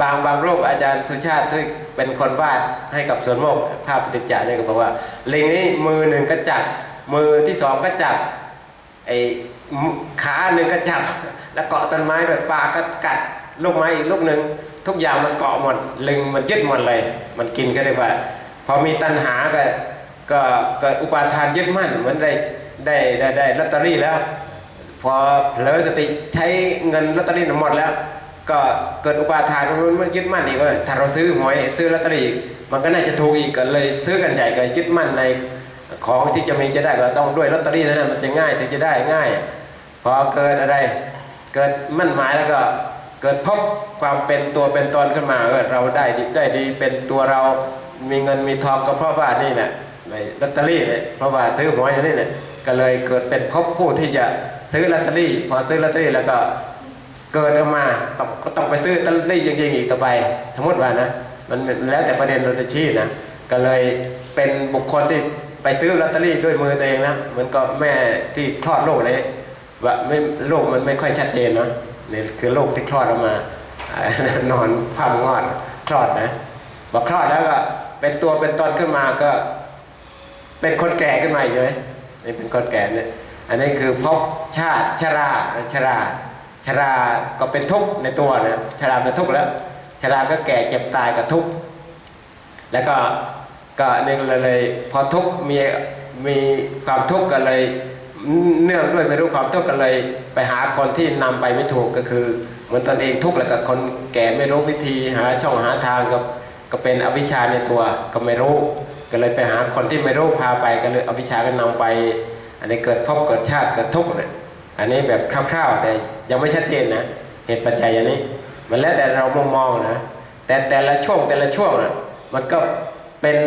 บางบางรูปอาจารย์สุชาติที่เป็นคนวาดให้กับสวนโมกภาพปฏิจจาเนี่ยก็บอกว่า ลิงนี่มือหนึ่งก็จับมือที่สองก็จับไอ้มือขาหนึ่งก็จับ แล้วเกาะต้นไม้ด้วยปลาก็กัดลูกไม้อีกลูกหนึ่งทุกอย่างมันเกาะหมดลิงมันยึดหมดเลย มันกินก็ได้ว่า พอมีตัณหาก็ก็เกิดอุปาทานยึดมั่นเหมือนได้ได้ได้ได้ลอตเตอรี่แล้ว พอเผลอสติใช้เงินลอตเตอรี่หมดแล้ว ก็เกิดอุปาทานมันยึดมั่นอีกว่าถ้าเราซื้อหวยซื้อลอตเตอรี่มันก็น่าจะถูกอีกก็เลยซื้อกันใหญ่ก็ยึดมั่นในของที่จะมีจะได้ก็ต้องด้วยลอตเตอรี่นั่นนะมันจะง่ายถึงจะได้ง่าย พอเกิดอะไร เกิดมั่นหมายแล้วก็เกิดพบความเป็นตัวเป็นตนขึ้นมาเออเราได้ดีได้ดีเป็นตัวเรามีเงินมีทองก็เพราะว่านี่แหละในลอตเตอรี่เนี่ยเพราะว่าซื้อหวยอย่างนี้เนี่ยก็เลยเกิดเป็นพบผู้ที่จะซื้อลอตเตอรี่ พอซื้อลอตเตอรี่แล้วก็ เกิดออกมาต้องต้องไปซื้อลอตเตอรี่จริงๆอีกต่อไป สมมติว่านะมันแล้วแต่ประเด็นเราจะชี้นะก็เลยเป็นบุคคลที่ไปซื้อลอตเตอรี่ด้วยมือตัวเองนะเหมือนก็แม่ที่คลอดลูกเลยว่าไม่ลูกมันไม่ค่อยชัดเจนเนาะนี่คือลูกที่คลอดออกมา นอนพังงอดคลอดนะบอกคลอดแล้วก็เป็นตัวเป็นตนขึ้นมาก็ เป็นคนแก่ขึ้นมาอีกเลยนี่เป็นคนแก่เนี่ยอันนี้คือภพชาติชราชรา ชราก็เป็นทุกข์ในตัวนะชราเป็นทุกข์แล้ว ชราก็แก่เจ็บตายกับทุกข์แล้วก็ก็นี่งเลยพอทุกข์มีมีความทุกข์ก็เลยเนื่องด้วยไม่รู้ความทุกข์ก็เลยไปหาคนที่นำไปไม่ถูกก็คือเหมือนตนเองทุกข์แล้วก็คนแก่ไม่รู้วิธีหาช่องหาทางก็ก็เป็นอวิชชาในตัวก็ไม่รู้ ก็เลยไปหาคนที่ไม่รู้พาไปก็เลยอวิชชาก็นำไป อันนี้เกิดภพเกิดชาติเกิดทุกข์เนี่ย อันนี้แบบคร่าวๆ แต่ยังไม่ชัดเจนนะเหตุปัจจัยอย่างนี้ มันแล้วแต่เรามองมองนะแต่แต่ละช่วงแต่ละช่วงนะมันก็เป็น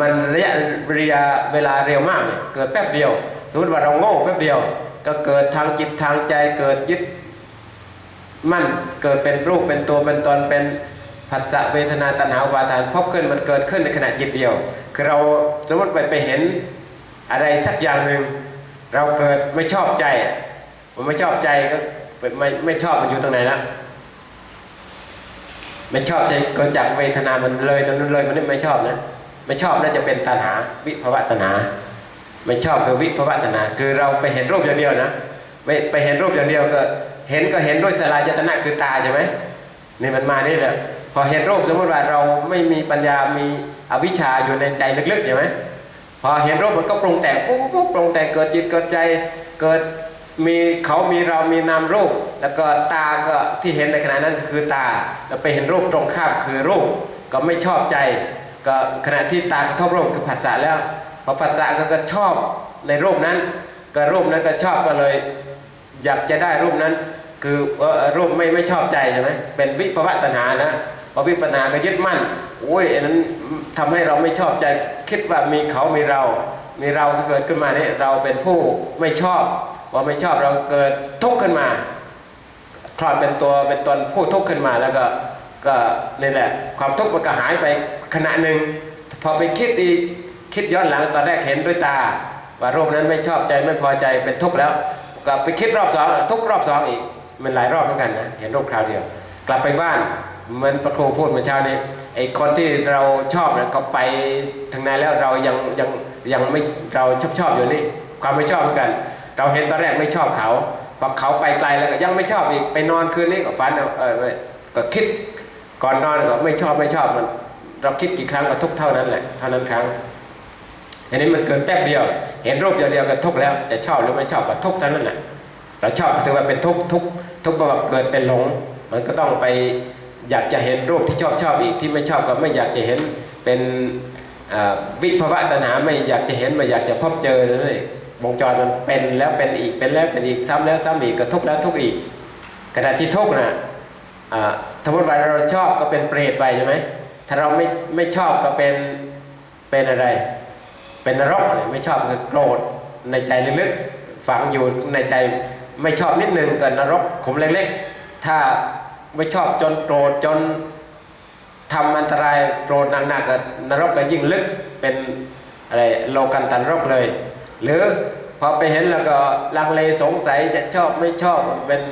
มันระยะระยะเวลาเร็วมากเนี่ยเกิดแป๊บเดียวสมมติว่าเราโง่แป๊บเดียว ก็เกิดทางจิตทางใจเกิดยึดมั่นเกิดเป็นรูปเป็นตัวเป็นตนเป็นผัสสะเวทนาตัณหาอุปาทานพบขึ้นมันเกิดขึ้นในขณะจิตเดียว คือเราสมมติไปไปเห็นอะไรสักอย่างหนึ่ง เราเกิดไม่ชอบใจ มันไม่ชอบใจก็ไม่ไม่ชอบมันอยู่ตรงไหนละไม่ชอบใจเกิดจากเวทนามันเลยตรงนั้นเลยมันไม่ชอบนะไม่ชอบน่าจะเป็นตัณหาวิภวตัณหาไม่ชอบคือวิภวตัณหาคือเราไปเห็นรูปอย่างเดียวนะไม่ไปเห็นรูปอย่างเดียวก็ เห็นก็เห็นด้วยสลายจตนะคือตาใช่ไหมนี่มันมานี่แหละพอเห็นรูปสมมติว่าเราไม่มีปัญญามีอวิชชาอยู่ในใจลึกๆใช่ไหม พอเห็นรูปมันก็ปรุงแต่งปุ๊บปุ๊บปรุงแต่งเกิดจิตเกิดใจเกิดมีเขามีเรามีนามรูป แล้วก็ตาก็ที่เห็นในขณะนั้นคือตาแล้วไปเห็นรูปตรงข้ามคือรูปก็ไม่ชอบใจ ก็ขณะที่ตากระทบรูปคือผัสสะแล้วพอผัสสะก็ก็ชอบในรูปนั้น ก็รูปนั้นก็ชอบก็เลย อยากจะได้รูปนั้น คือเอ่อรูปไม่ไม่ชอบใจใช่ไหมเป็นวิภวตัณหานะพอวิปัญหาก็ยึดมั่น อุ้ยอันนั้นทำให้เราไม่ชอบใจคิดว่ามีเขามีเรา มีเราเกิดขึ้นมาเนี่ยเราเป็นผู้ไม่ชอบพอไม่ชอบเราเกิดทุกข์ขึ้นมาคลอดเป็นตัวเป็นตนผู้ทุกข์ขึ้นมาแล้วก็ก็นี่แหละ ความทุกข์มันก็หายไปขณะหนึ่งพอไปคิดอีคิดย้อนหลังตอนแรกเห็นด้วยตา ว่ารูปนั้นไม่ชอบใจไม่พอใจเป็นทุกข์แล้วกลับไปคิดรอบสองทุกรอบสองอีกมันหลายรอบเหมือนกันนะเห็นรูปคราวเดียว กลับไปบ้าน เหมือนพระครูพูดเมื่อเช้านี้ไอ้คนที่เราชอบเนี่ยเขาไปทางไหนแล้วเรายังยังยังไม่เราชอบชอบอยู่นี่ความไม่ชอบเหมือนกัน เราเห็นตอนแรกไม่ชอบเขาพอเขาไปไกลแล้วก็ยังไม่ชอบอีกไปนอนคืนนี้ก็ฝันเออไม่ก็คิดก่อนนอนก็ไม่ชอบไม่ชอบมัน เราคิดกี่ครั้งก็ทุกเท่านั้นแหละเท่านั้นครั้งอันนี้มันเกินแป๊บเดียว เห็นรูปเดียวๆก็ทุกแล้วจะชอบหรือไม่ชอบก็ทุกเท่านั้นแหละเราชอบถือว่าเป็นทุกทุกทุกข์เพระว่าเกิดเป็นหลง มันก็ต้องไป อยากจะเห็นรูปที่ชอบชอบอีกที่ไม่ชอบก็ไม่อยากจะเห็นเป็นอ่าวิภวะตัณหาไม่อยากจะเห็นไม่อยากจะพบเจอเลยวงจรมันเป็นแล้วเป็นอีกเป็นแล้วเป็นอีกซ้ำแล้วซ้ำอีกก็ทุกแล้วทุกอีกขณะที่ทุกนะอ่าสมมติว่าเราชอบก็เป็นเปรตไปใช่ไหมถ้าเราไม่ไม่ชอบก็เป็นเป็นอะไร เป็นนรกเนี่ยไม่ชอบคือโกรธในใจลึกๆฝังอยู่ในใจไม่ชอบนิดนึงก็นรกขุมเล็กๆถ้า ไม่ชอบจนโกรธจนทำอันตรายโกรธหนักๆก็นรกก็ยิ่งลึกเป็นอะไรโลกันตันรกเลย หรือพอไปเห็นแล้วก็ลังเลสงสัยจะชอบไม่ชอบเป็น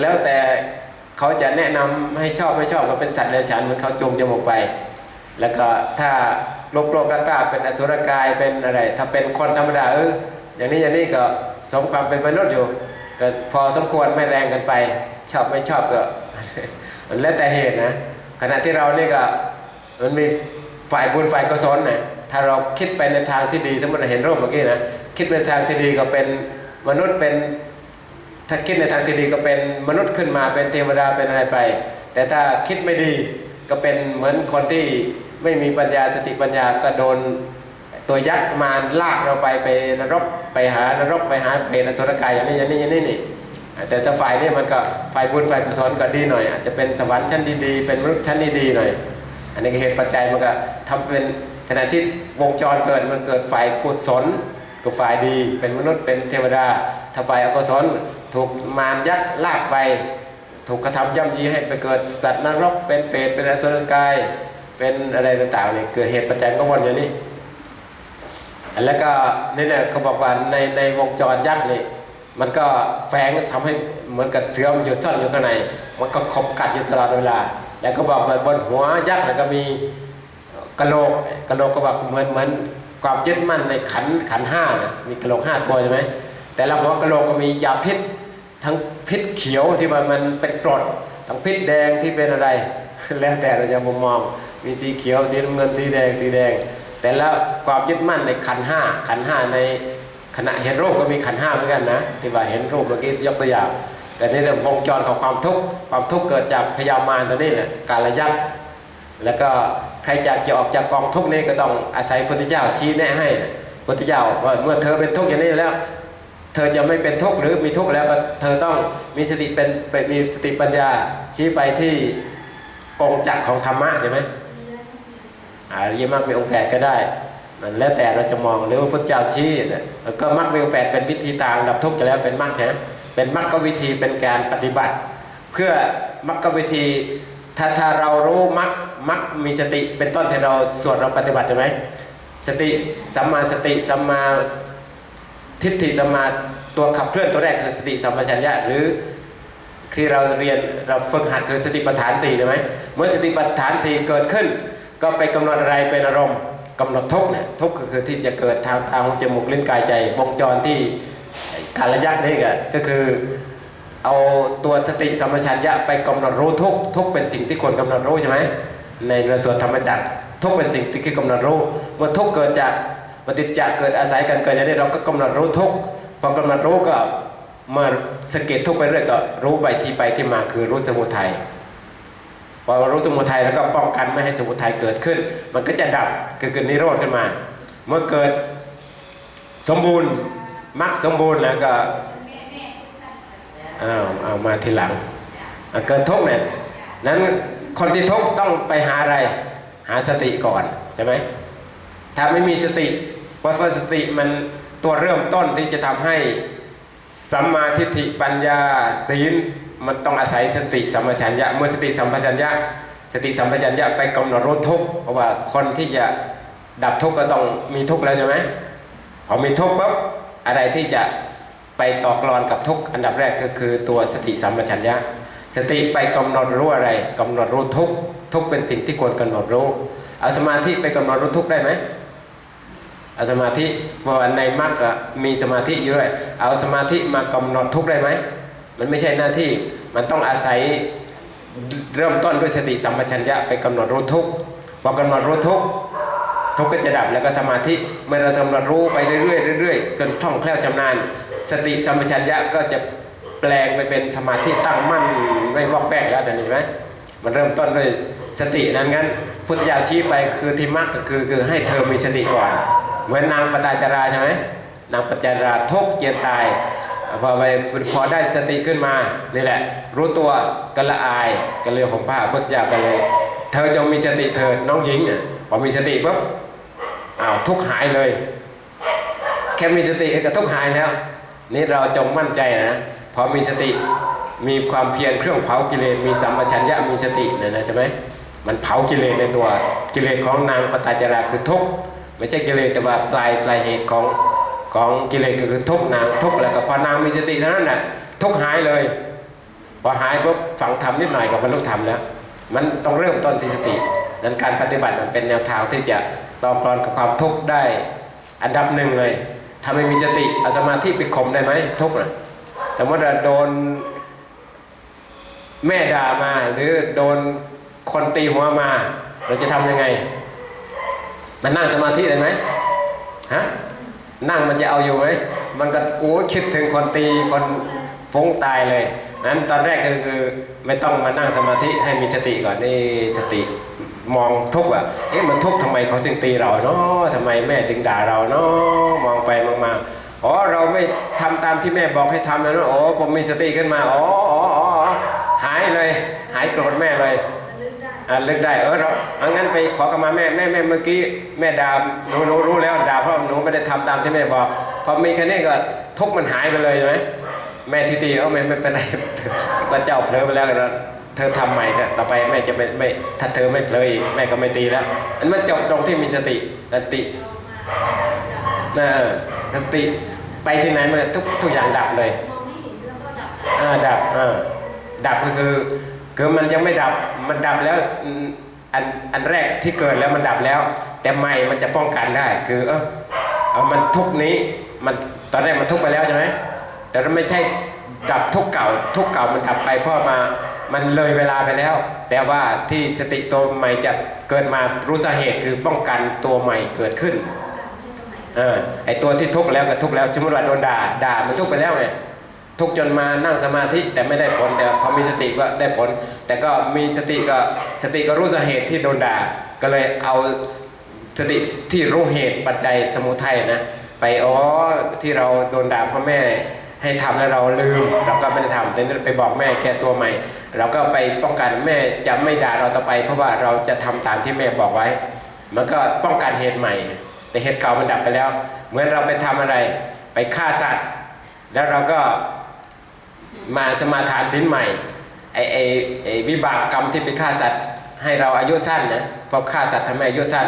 แล้วแต่เขาจะแนะนำให้ชอบไม่ชอบก็เป็นสัตว์เดรัจฉานเหมือนเขาจูงจมูกไป แล้วก็ถ้าโลกโลกกล้าเป็นอสุรกายเป็นอะไร ถ้าเป็นคนธรรมดาเอออย่างนี้อย่างนี้ก็สมความเป็นมนุษย์อยู่ก็พอสมควรไม่แรงกันไป ชอบไม่ชอบก็มันแล้วแต่เหตุนะ ขณะที่เราเนี่ยก็มันมีฝ่ายบุญฝ่ายกุศลนะถ้าเราคิดไปในทางที่ดีทั้งหมดเห็นรูปเมื่อกี้นะคิดไปในทางที่ดีก็เป็นมนุษย์เป็น ถ้าคิดในทางที่ดีก็เป็นมนุษย์ขึ้นมาเป็นเทวดาเป็นอะไรไป แต่ถ้าคิดไม่ดีก็เป็นเหมือนคนที่ไม่มีปัญญาสติปัญญาก็โดนตัวยักษ์มารลากเราไปไปนรกไปหานรกไปหาเปรตอสุรกายอย่างนี้อย่างนี้อย่างนี้นี่ แต่ถ้าฝ่ายนี้มันก็ฝ่ายบุญฝ่ายกุศลก็ดีหน่อย อาจจะเป็นสวรรค์ชั้นดีๆ เป็นมนุษย์ชั้นดีๆหน่อย อันนี้เหตุปัจจัยมันก็ทำเป็นขณะที่วงจรเกิดมันเกิดฝ่ายกุศลกับฝ่ายดีเป็นมนุษย์เป็นเทวดา ถ้าฝ่ายอกุศลถูกมารยักลากไปถูกกระทำย่ำยีให้ไปเกิดสัตว์นรกเป็นเปรตเป็นอสุรกายเป็นอะไรต่างๆเนี่ยเกิดเหตุปัจจัยก็วนอย่างนี้ แล้วก็นี่แหละเขาบอกว่าในในวงจรยักษ์นี่ มันก็แฝงทำให้เหมือนกับเสือมันอยู่ซ่อนอยู่ข้างใน มันก็ขบกัดอยู่ตลอดเวลา แล้วก็บอกว่าบนหัวยักษ์เนี่ยก็มีกะโหลกกะโหลกก็บอกเหมือนเหมือนความยึดมั่นในขันขันห้านะมีกะโหลกห้าตัวใช่ไหมแต่ละหัวกะโหลกก็มียาพิษทั้งพิษเขียวที่มันมันเป็นกรดทั้งพิษแดงที่เป็นอะไร แล้วแต่เราจะมุมมองมีสีเขียวสีน้ำเงินสีแดงสีแดง แต่แล้วความยึดมั่นในขันห้าขันห้าใน ขณะเห็นรูปก็มีขันห้าเหมือนกันนะที่ว่าเห็นรูปเมื่อกี้ยกตัวอย่างแต่นี่เรื่องวงจรของความทุกข์ความทุกข์เกิดจากพยามารตัวนี้แหละการระยับแล้วก็ใครอยากจะออกจากกองทุกข์นี้ก็ต้องอาศัยพุทธเจ้าชี้แนะให้นะพุทธเจ้าว่าเมื่อเธอเป็นทุกข์อย่างนี้แล้ว เธอจะไม่เป็นทุกข์หรือมีทุกข์แล้วเธอต้องมีสติเป็นเป็นมีสติปัญญาชี้ไปที่กงจักรของธรรมะใช่ไหมอริยมรรคมีองค์แปดก็ได้ มันแล้วแต่เราจะมองหรือว่าพุทธเจ้าชี้นะแล้วก็มรรคมีองค์แปดเป็นวิธีทางดับทุกข์จะแล้วเป็นมรรคนะเป็นมรรควิธีเป็นการปฏิบัติ เพื่อมรรควิธีถ้าถ้าเรารู้มรรคมรรคมีสติเป็นต้นที่เราสวดเราปฏิบัติใช่ไหมสติสัมมาสติสัมมาทิฏฐิสัมมาตัวขับเคลื่อนตัวแรกคือสติสัมปชัญญะหรือที่เราเรียนเราฝึกหัดคือสติปัฏฐานสี่ใช่ไหมเมื่อสติปัฏฐานสี่เกิดขึ้น ก็ไปกำหนดอะไรเป็นอารมณ์ กำหนดทุกเนี่ยทุกก็คือที่จะเกิดทางทางจมูกลิ้นกายใจวงจรที่การระยะนี่ก็ก็คือเอาตัวสติสัมปชัญญะไปกำหนดรู้ทุกทุกเป็นสิ่งที่ควรกำหนดรู้ใช่ไหมในในส่วนธรรมจักรทุกเป็นสิ่งที่คือกำหนดรู้เมื่อทุกเกิดจากปฏิจจ์เกิดอาศัยกันเกิดอย่างนี้เราก็กำหนดรู้ทุกพอกำหนดรู้ก็มื่อสังเกตทุกไปเรื่อยก็รู้ไปที่ไปที่มาคือรู้สมุทัย พอรู้สมุทัยแล้วก็ป้องกันไม่ให้สมุทัยเกิดขึ้น มันก็จะดับคือเกิดนิโรธขึ้นมา เมื่อเกิดสมบูรณ์มรรคสมบูรณ์แล้วก็อ้าวเอามาทีหลังเกิดทุกข์เนี่ยนั้นคนที่ทุกข์ต้องไปหาอะไร หาสติก่อนใช่ไหมถ้าไม่มีสติเพราะว่าสติมันตัวเริ่มต้นที่จะทำให้สัมมาทิฏฐิปัญญาศีล มันต้องอาศัยสติสัมปชัญญะเมื่อสติสัมปชัญญะ สติสัมปชัญญะไปกำหนดรู้ทุกเพราะว่าคนที่จะดับทุกก็ต้องมีทุกแล้วใช่ไหมพอมีทุกปั๊บอะไรที่จะไปต่อกรอนกับทุกอันดับแรกก็คือตัวสติสัมปชัญญะ สติไปกำหนดรู้อะไรกำหนดรู้ทุกทุกเป็นสิ่งที่ควรกำหนดรู้เอาสมาธิไปกำหนดรู้ทุกได้ไหมเอาสมาธิเพราะว่าในมรรคอะมีสมาธิอยู่ด้วยเอาสมาธิมากำหนดทุกได้ไหม มันไม่ใช่หน้าที่มันต้องอาศัยเริ่มต้นด้วยสติสัมปชัญญะไปกำหนดรู้ทุกพอกำหนดรู้ทุกทุกก็จะดับแล้วก็สมาธิเมื่อเรากำหนดรู้ไปเรื่อยๆเรื่อยๆจนท่องแคล่วชำนาญสติสัมปชัญญะก็จะแปลงไปเป็นสมาธิตั้งมั่นไม่วอกแวกแล้วแต่นี่ไหมมันเริ่มต้นด้วยสตินั้นงั้นพุทธเจ้าชี้ไปคือที่มรรคก็คือคือให้เธอมีสติก่อน เหมือนนางปตาจาราใช่ไหมนางปตาจาราทุกเจียนตาย พอไปพอได้สติขึ้นมานี่แหละ รู้ตัวก็ละอายก็เลยผมผ้าพุทธเจ้าก็เลย เธอจงมีสติเถิดน้องหญิงเนี่ยพอมีสติปุ๊บอ้าวทุกข์หายเลย แค่มีสติก็ทุกข์หายแล้ว นี่เราจงมั่นใจนะพอมีสติมีความเพียรเครื่องเผากิเลสมีสัมปชัญญะมีสติเนี่ยนะใช่ไหมมันเผากิเลสในตัวกิเลสของนางปตาจาราคือทุกข์ไม่ใช่กิเลสแต่ว่าปลายปลายเหตุของ ของกิเลสก็คือทุกข์นางทุกข์แล้วก็พอนางมีสติเท่านั้นแหละทุกข์หายเลยพอหายปุ๊บฝังธรรมนิดหน่อยก็บบรรลุธรรมแล้ว มันต้องเริ่มต้นที่สตินั้นการปฏิบัติมันเป็นแนวทางที่จะต่อกรกับความทุกข์ได้ อันดับหนึ่งเลยถ้าไม่มีสติอาสมาธิไปข่มได้ไหมทุกข์นะสมมติว่าโดนแม่ด่ามาหรือโดนคนตีหัวมา เราจะทำยังไง มันนั่งสมาธิได้ไหมฮะ นั่งมันจะเอาอยู่ไหมมันก็โอ้คิดถึงคนตีคนฟงตายเลยนั้นตอนแรกก็คือไม่ต้องมานั่งสมาธิให้มีสติก่อนนี่สติมองทุกข์อะเอ๊ะมันทุกข์ทำไมเขาถึงตีเราเนาะทำไมแม่ถึงด่าเราเนาะมองไปมองมาอ๋อเราไม่ทำตามที่แม่บอกให้ทำนะเนะโอ้ผมมีสติขึ้นมาอ๋ออ๋ออ๋อหายเลย หายโกรธแม่เลย อ่าเลิกได้เออเราเอางั้นไปขอขมาแม่แม่แม่เมื่อกี้แม่ด่าหนูหนูรู้แล้วด่าเพราะหนูไม่ได้ทำตามที่แม่บอกพอมีแค่นี้ก็ทุกมันหายไปเลยใช่ไหมแม่ที่ตีเออไม่ไม่เป็นไรพระเจ้าเผลอไปแล้วนเธอทำใหม่นะต่อไปแม่จะไม่ไม่ถ้าเธอไม่เผลออีกแม่ก็ไม่ตีแล้วอันมันจบตรงที่มีสติสตินะสติไปที่ไหนมันทุกทุกอย่างดับเลยอ่าดับอ่าดับก็คือ คือมันยังไม่ดับมันดับแล้วอันอันแรกที่เกิดแล้วมันดับแล้ว แต่ใหม่มันจะป้องกันได้ คือเออเอามันทุกนี้มันตอนแรกมันทุกไปแล้วใช่ไหมแต่เราไม่ใช่ดับทุกเก่า ทุกเก่ามันดับไปเพราะมามันเลยเวลาไปแล้ว แต่ว่าที่สติตัวใหม่จะเกิดมารู้สาเหตุคือป้องกันตัวใหม่เกิดขึ้นเออไอตัวที่ทุกแล้วก็ทุกแล้วสมมติว่าโดนด่าด่ามันทุกไปแล้วไง ทุกจนมานั่งสมาธิแต่ไม่ได้ผลแต่พอมีสติก็ได้ผล แต่ก็มีสติก็สติก็รู้สาเหตุที่โดนด่าก็เลยเอาสติที่รู้เหตุปัจจัยสมุทัยนะไปอ๋อที่เราโดนด่าพ่อแม่ให้ทำแล้วเราลืมเราก็ไม่ได้ทำแต่ไปบอกแม่แก้ตัวใหม่ เราก็ไปป้องกันแม่จะไม่ด่าเราต่อไป เพราะว่าเราจะทำตามที่แม่บอกไว้ มันก็ป้องกันเหตุใหม่ แต่เหตุเก่ามันดับไปแล้ว เหมือนเราไปทำอะไร ไปฆ่าสัตว์ แล้วเราก็ มาสมาทานศีลใหม่ไอไอไอวิบากกรรมที่ไปฆ่าสัตว์ให้เราอายุสั้นนะเพราะฆ่าสัตว์ทำให้อายุสั้น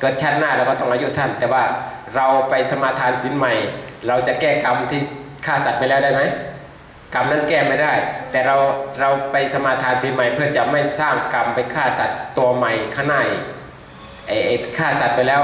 เกิดชาติหน้าเราก็ต้องอายุสั้น แต่ว่าเราไปสมาทานศีลใหม่ เราจะแก้กรรมที่ฆ่าสัตว์ไปแล้วได้ไหมกรรมนั้นแก้ไม่ได้ แต่เราเราไปสมาทานศีลใหม่ เพื่อจะไม่สร้างกรรมไปฆ่าสัตว์ตัวใหม่ข้างหน้าอีกไอไอ้ฆ่าสัตว์ไปแล้ว